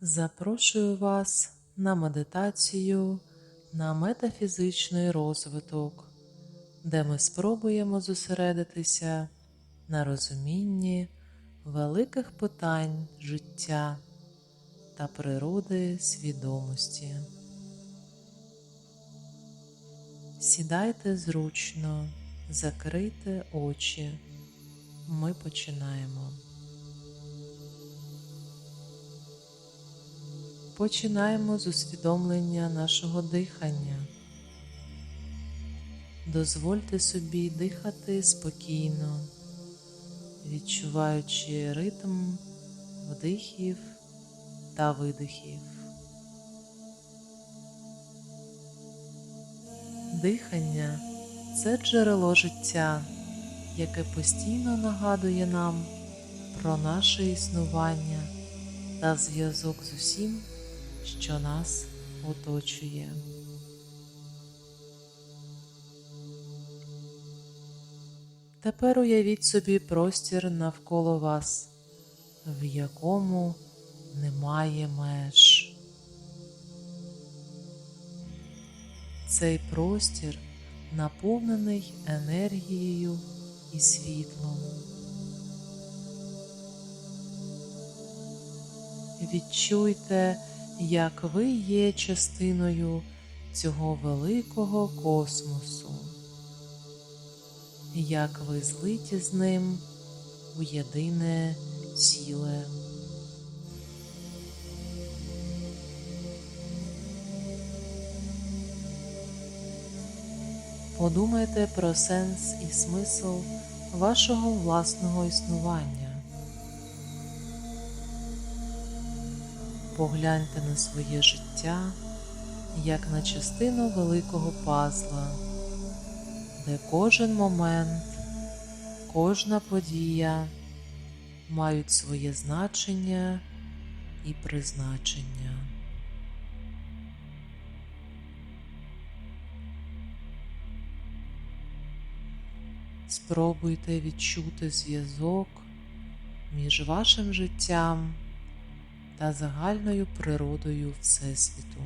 Запрошую вас на медитацію на метафізичний розвиток, де ми спробуємо зосередитися на розумінні великих питань життя та природи свідомості. Сідайте зручно, закрийте очі. Ми починаємо. Починаємо з усвідомлення нашого дихання. Дозвольте собі дихати спокійно, відчуваючи ритм вдихів та видихів. Дихання це джерело життя, яке постійно нагадує нам про наше існування та зв'язок з усім, що нас оточує. Тепер уявіть собі простір навколо вас, в якому немає меж. Цей простір наповнений енергією і світлом. Відчуйте, як ви є частиною цього великого космосу, як ви злиті з ним у єдине ціле. Подумайте про сенс і смисл вашого власного існування. Погляньте на своє життя як на частину великого пазла, де кожен момент, кожна подія мають своє значення і призначення. Спробуйте відчути зв'язок між вашим життям та загальною природою Всесвіту.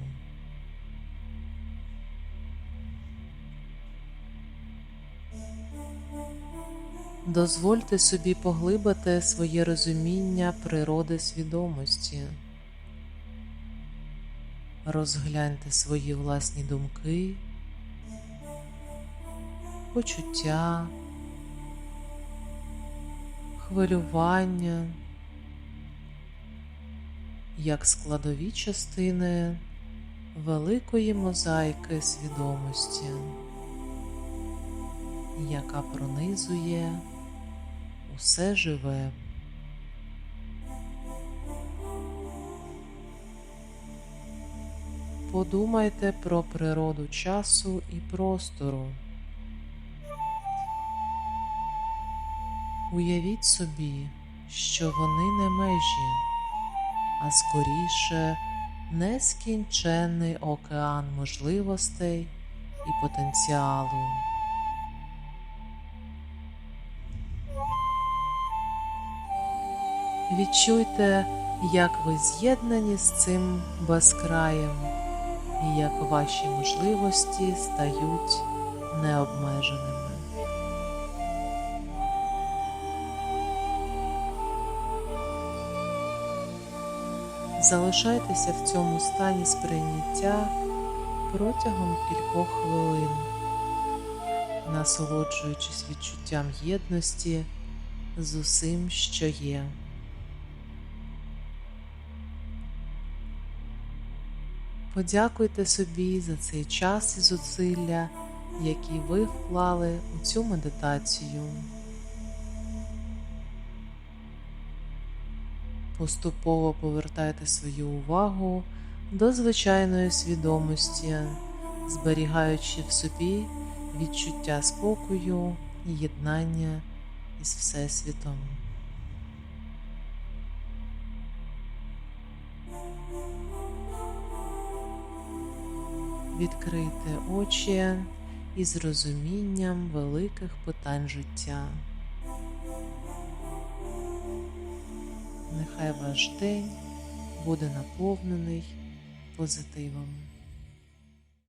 Дозвольте собі поглибити своє розуміння природи свідомості. Розгляньте свої власні думки, почуття, хвилювання як складові частини великої мозаїки свідомості, яка пронизує усе живе. Подумайте про природу часу і простору. Уявіть собі, що вони не межі, а скоріше нескінченний океан можливостей і потенціалу. Відчуйте, як ви з'єднані з цим безкраєм і як ваші можливості стають необмеженими. Залишайтеся в цьому стані сприйняття протягом кількох хвилин, насолоджуючись відчуттям єдності з усім, що є. Подякуйте собі за цей час і зусилля, які ви вклали у цю медитацію. Поступово повертайте свою увагу до звичайної свідомості, зберігаючи в собі відчуття спокою і єднання із Всесвітом. Відкрийте очі із розумінням великих питань життя. Нехай ваш день буде наповнений позитивом.